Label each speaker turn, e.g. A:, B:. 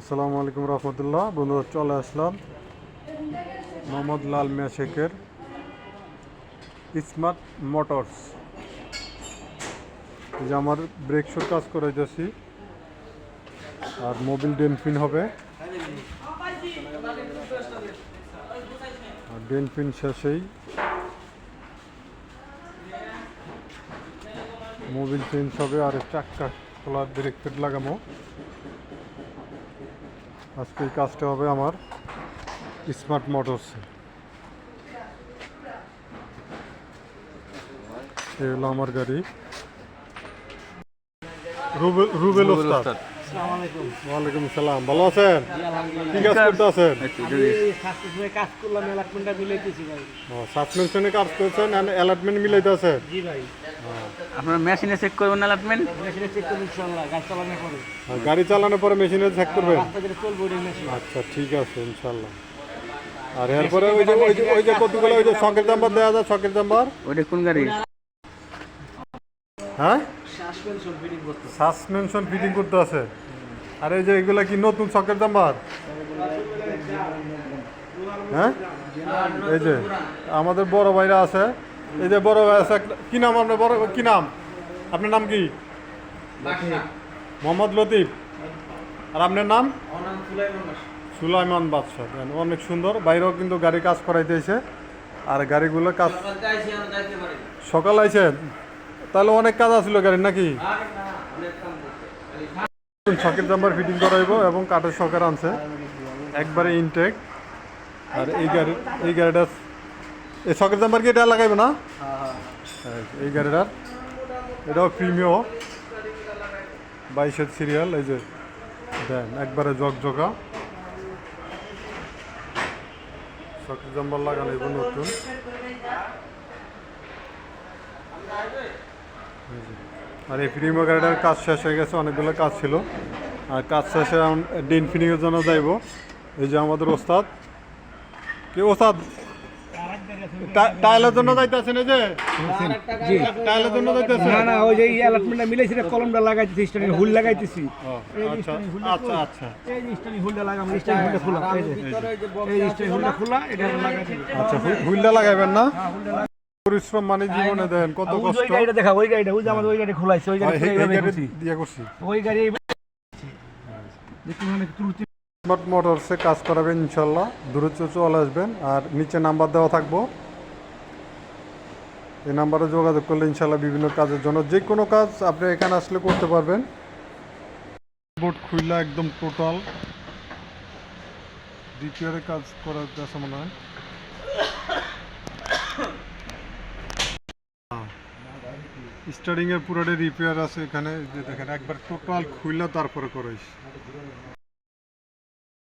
A: আসসালামু আলাইকুম রহমতুল্লাহ। বন্ধুরা, চলে আসলাম মোহাম্মদ লাল মিয়া শেখের স্মার্ট মোটরস। যে আমার ব্রেক শোর কাজ করে যাচ্ছি আর মোবিল ডেনফিন হবে। আর ডেনফিন শেষেই মোবিল চেঞ্জ হবে, আর চাক্কা খোলার ব্রেক ফিট লাগাবো আজকে এই কাজটা হবে আমার স্মার্ট মোটরস এই হলো আমার গাড়ি। রুবেল ওস্তাদ। ওয়ালাইকুম সালাম। ভালো আছেন? কি কাজ করতে আছেন
B: কাজ করলাম এলাকমেন্টটা মিলাইতেছি ভাই।
A: সাসপেনশনে কাজ করছেন অ্যালার্টমেন্ট মিলাইতে আছে
B: জি ভাই।
C: আপনার মেশিনে চেক করবেন অ্যালার্টমেন্ট
B: মেশিনে চেক করব ইনশাল্লাহ গাছ চালানোর পরে।
A: গাড়ি চালানোর পরে মেশিনে চেক করবেন?
B: ওই মেশিন।
A: আচ্ছা ঠিক আছে ইনশাল্লাহ। আর এরপরে ওই যে ওই যে ওই যে কতগুলো ওই যে শখের নাম্বার দেওয়া যায় শখের নাম্বার
C: ওইটা কোন গাড়ি?
A: হ্যাঁ?
B: সাসপেনশন ফিটিং করতে
A: সাসপেনশন ফিটিং করতে আছে? আর এই যে এগুলা কি নতুন শখের নাম্বার হ্যাঁ? এই যে আমাদের বড় ভাইরা আছে এই যে বড় ভাই আছে কি নাম আপনার? বড় কি নাম? আপনার নাম কি? মোহাম্মদ লতিফ। আর আপনার নাম? সুলাইমান বাদশাহ অনেক সুন্দর। বাইরেও কিন্তু গাড়ি কাজ করাইতেছে আর গাড়িগুলো কাজ সকাল আইছেন তাহলে অনেক কাজ আছিল গাড়ির নাকি? শখের জাম্বার ফিটিং করাইবো এবং কাঠের শখের আনছে। একবারে ইনটেক আর এই গাড়ি এই গাড়িটা এই শখের জাম্বার কি এটা লাগাইবে না? হ্যাঁ, এই গাড়িটার। এটাও প্রিমিয় বাইশের সিরিয়াল এই যে দেন একবারে জকজকা। শখের জাম্বার লাগানো এবং নতুন। আর এই প্রিমিয় গাড়িটার কাজ শেষ হয়ে গেছে অনেকগুলো কাজ ছিল। আর কাজ শেষে ডেন ফিনিংয়ের জন্য যাইব। এই যে আমাদের ওস্তাদ। কে ওস্তাদ? টাইলের জন্য যাইতেছেন এই যে? টাইলের জন্য যাইতেছেন?
B: না না ওই যে অ্যালার্টমেন্টটা মিলাইছি রে কলমটা লাগাইতেছি স্টার্টিং হুল লাগাইতেছি।
A: আচ্ছা আচ্ছা আচ্ছা।
B: এই যে স্টার্টিং হুলটা লাগাম স্টার্টিং হুলটা খোলা এই যে এই যে স্টার্টিং হুলটা খোলা এটা লাগাইছি
A: আচ্ছা হু- হুইলটা লাগাইবেন না? পরিশ্রম মানে জীবনে দেন কত
B: ওই
A: কষ্ট।
B: গাড়িটা দেখা ওই গাড়িটা ওই যে আমাদের ওই গাড়ি খোলাইছে ওই গাড়ি
A: হয়,
B: এইভাবে
A: গাড়ি
B: করছি।
A: দিয়ে করছি।
B: ওই গাড়ি দেখুন মানে তুলতে
A: স্মার্ট মোটরসে কাজ করাবেন ইনশাল্লাহ। দূরত্ব চলে আসবেন আর নিচে নাম্বার দেওয়া থাকব। এই নাম্বারে যোগাযোগ করলে ইনশাল্লাহ বিভিন্ন কাজের জন্য যে কোনো কাজ আপনি এখানে আসলে করতে পারবেন। বোর্ড খুললা একদম টোটাল রিপেয়ারের কাজ করার আছে মনে হয়। স্টার্টিং এর পুরোটা রিপেয়ার আছে এখানে। যে দেখেন, একবার টোটাল খুললা তারপরে করাইস